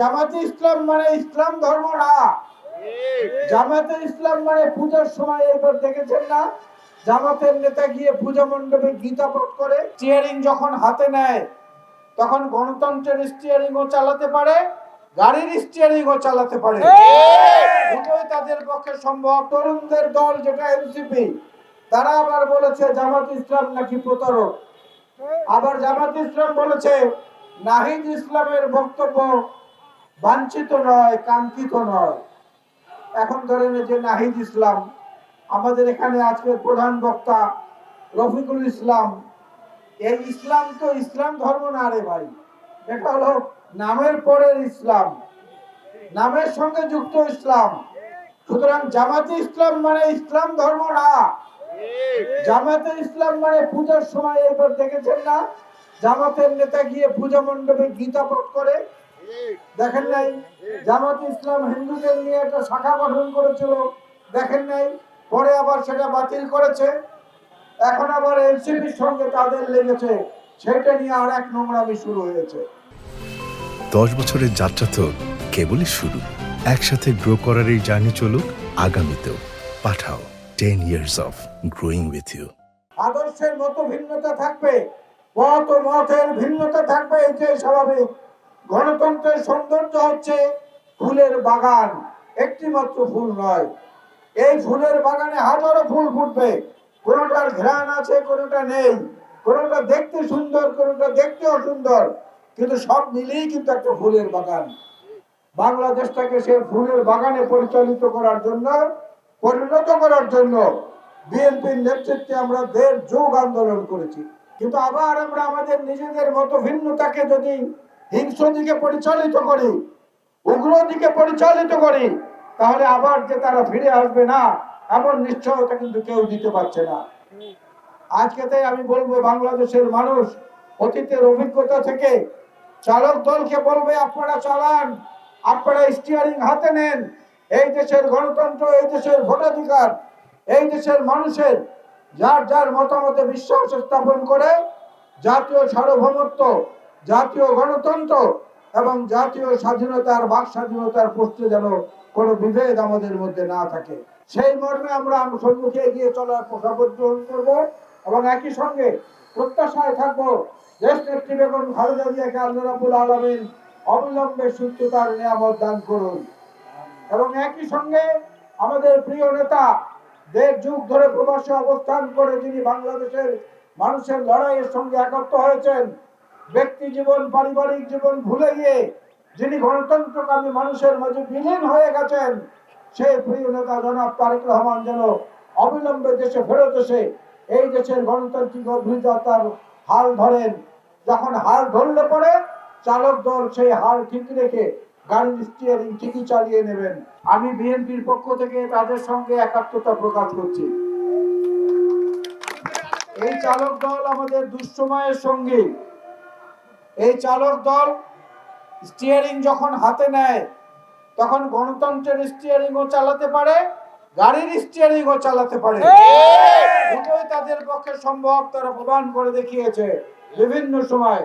জামাতে ইসলাম মানে ইসলাম ধর্ম না। জামাতে ইসলাম মানে পূজার সময় এবার দেখেছেন না? জামাতের নেতা গিয়ে পূজা মণ্ডপে গীতা পাঠ করে স্টিয়ারিং যখন হাতে নেয়, তখন গণতন্ত্রের স্টিয়ারিং ও চালাতে পারে, গাড়ির স্টিয়ারিং ও চালাতে পারে। দুটোই তাদের পক্ষে সম্ভব। তরুণদের দল যেটা এনসিপি তারা আবার বলেছে জামাত ইসলাম নাকি প্রতারক। আবার জামাত ইসলাম বলেছে নাহিদ ইসলামের বক্তব্য বাঞ্ছিত নয়, কাঙ্ক্ষিত নয়। এখন ধরেন যে নাহিদ ইসলাম, আমাদের এখানে আজকের প্রধান বক্তা রফিকুল ইসলাম। এই ইসলাম তো ইসলাম ধর্ম না রে ভাই, এটা হলো নামের পরের ইসলাম, নামের সঙ্গে যুক্ত ইসলাম। সুতরাং জামাতে ইসলাম মানে ইসলাম ধর্ম না। জামাতে ইসলাম মানে পূজার সময় এবার দেখেছেন না? জামাতের নেতা গিয়ে পূজা মণ্ডপে গীতা পাঠ করে দেখেন নাই? জামাত ইসলাম হিন্দুদের নিয়ে একটা শাখা গঠন করেছিল দেখেন নাই? পরে আবার সেটা বাতিল করেছে। এখন আবার এনসিপির সঙ্গে তাদের লেগেছে। সেটা নিয়ে আর এক নোংরামি শুরু হয়েছে। দশ বছরের যাত্রা তো কেবলই শুরু। একসাথে গ্রো করার এই জার্নি চলুক আগামীতেও। Pathao ten years of growing with you আদর্শের মতো ভিন্নতা থাকবে মত মতের ভিন্নতা থাকবে এটাই স্বাভাবিক। গণতন্ত্রের সৌন্দর্য হচ্ছে ফুলের বাগান। একটি মাত্র ফুল নয়। এই ফুলের বাগানে হাজারো ফুল ফুটবে। কোনোটার ঘ্রাণ আছে, কোনোটা নেই। কোনোটা দেখতে সুন্দর, কোনোটা দেখতে অসুন্দর কিন্তু সব মিলিয়েই কিন্তু একটা ফুলের বাগান। বাংলাদেশটাকে সে ফুলের বাগানে পরিচালিত করার জন্য, পরিণত করার জন্য বিএনপির নেতৃত্বে আমরা দেড় যুগ আন্দোলন করেছি। কিন্তু আবার আমরা আমাদের নিজেদের মতো ভিন্নতাকে যদি হিংস্র দিকে পরিচালিত করি উগ্র দিকে পরিচালিত করি, তাহলে আবার যে তারা ফিরে আসবে না, এমন নিশ্চয়তা কিন্তু কেউ দিতে পারছে না। আজকে তাই আমি বলব, বাংলাদেশের মানুষ অতীতের অভিজ্ঞতা থেকে চালক দলকে বলবে, আপনারা চালান, আপনারা স্টিয়ারিং হাতে নেন, এই দেশের গণতন্ত্র, এই দেশের ভোটাধিকার, এই দেশের মানুষের যার যার মতামতে বিশ্বাস স্থাপন করে জাতীয় সার্বভৌমত্ব জাতীয় গণতন্ত্র এবং জাতীয় স্বাধীনতার, বাক স্বাধীনতার প্রশ্নে যেন কোনো বিভেদ আমাদের মধ্যে না থাকে। সেই মর্মে আমরা সম্মুখে এগিয়ে চলার শপথ গ্রহণ করব এবং একই সঙ্গে প্রত্যাশায় থাকব দেশ নেত্রী বেগম খালেদা জিয়াকে আল্লাহ রাবুল আলমিন অবিলম্বে সুস্থতার নিয়ামত দান করুন। এবং একই সঙ্গে আমাদের প্রিয় নেতা দেড় যুগ ধরে প্রবাসে অবস্থান করে যিনি বাংলাদেশের মানুষের লড়াইয়ের সঙ্গে একাত্ম হয়েছেন ব্যক্তি জীবন, পারিবারিক জীবন ভুলে গিয়ে যিনি গণতন্ত্রকামী মানুষের মাঝে বিলীন হয়ে গেছেন সেই প্রিয় নেতা জনাব তারেক রহমান যেন অবিলম্বে দেশে ফেরত এসে এই দেশের গণতান্ত্রিক অভিযাত্রার হাল ধরেন। যখন হাল ধরলে পরে চালক দল সেই হাল ঠিক রেখে গাড়ির স্টিয়ারিং ঠিকই চালিয়ে নেবেন। আমি বিএনপির পক্ষ থেকে তাদের সঙ্গে একাত্মতা প্রকাশ করছি। এই চালক দল আমাদের দুঃসময়ের সঙ্গী। এই চালক দল স্টিয়ারিং যখন হাতে নেয় তখন গণতন্ত্রের স্টিয়ারিং ও চালাতে পারে গাড়ির স্টিয়ারিং ও চালাতে পারে। দুটোই তাদের পক্ষে সম্ভব তারা প্রমাণ করে দেখিয়েছে। বিভিন্ন সময়